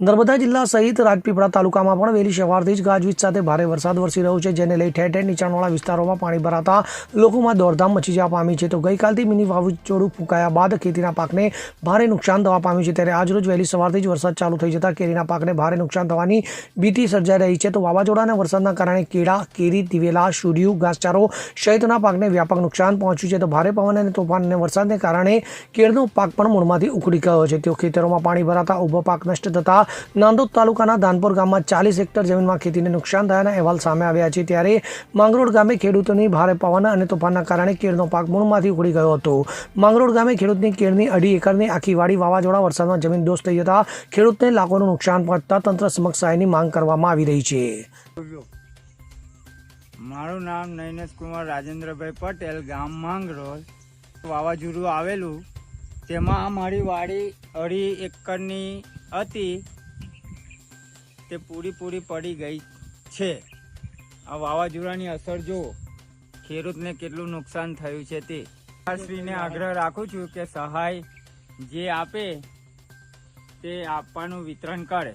નર્મદા જિલ્લા સહિત રાજપીપળા તાલુકામાં પણ વહેલી સવારથી જ ગાજવીજ સાથે ભારે વરસાદ વરસી રહ્યો છે, જેને લઈ ઠેર ઠેર નીચાણવાળા વિસ્તારોમાં પાણી ભરાતા લોકોમાં દોડધામ મચી જવા પામી છે. તો ગઈકાલથી મિની વાવાઝોડું ફૂંકાયા બાદ ખેતીના પાકને ભારે નુકસાન થવા પામ્યું છે. ત્યારે આજરોજ વહેલી સવારથી જ વરસાદ ચાલુ થઈ જતાં કેરીના પાકને ભારે નુકસાન થવાની ભીતિ સર્જાઈ રહી છે. તો વાવાઝોડાના વરસાદના કારણે કેળા, કેરી, દિવેલા શૂર્યું ઘાસચારો સહિતના પાકને વ્યાપક નુકસાન પહોંચ્યું છે. તો ભારે પવન અને તોફાન અને વરસાદને કારણે કેળનો પાક પણ મૂળમાંથી ઉખડી ગયો છે. તેઓ ખેતરોમાં પાણી ભરાતા ઊભો પાક નષ્ટ થતા નાંદોદ તાલુકાના ધાનપુર ગામમાં ચાલીસ હેક્ટર જમીનમાં ખેતીને નુકસાન થયાના અહેવાલ સામે આવ્યા છે ત્યારે માંગરોળ ગામે ખેડૂતોની ભારે પવન અને તોફાનના કારણે કેળનો પાક મૂળમાંથી ઉખડી ગયો હતો. માંગરોળ ગામે ખેડૂતની કેળની અઢી એકરની આખી વાડી વાવાઝોડા વરસાદમાં જમીન દોષ થઈ જતા ખેડૂતને લાખોનું નુકસાન પહોંચતા તંત્ર સમક્ષ સહાયની માંગ કરવામાં આવી રહી છે. મારું નામ નૈનેશ કુમાર રાજેન્દ્રભાઈ પટેલ, ગામ માંગરોળ. વાવાઝોડું આવેલું, તેમાં મારી વાડી અઢી એકરની હતી. તે પૂરી પૂરી પડી ગઈ છે. આ વાવાઝોડાની અસર જુઓ. ખેડૂતને કેટલું નુકસાન થયું છે તે. શ્રીને આગ્રહ રાખું છું કે સહાય જે આપે તે આપવાનું વિતરણ કરે.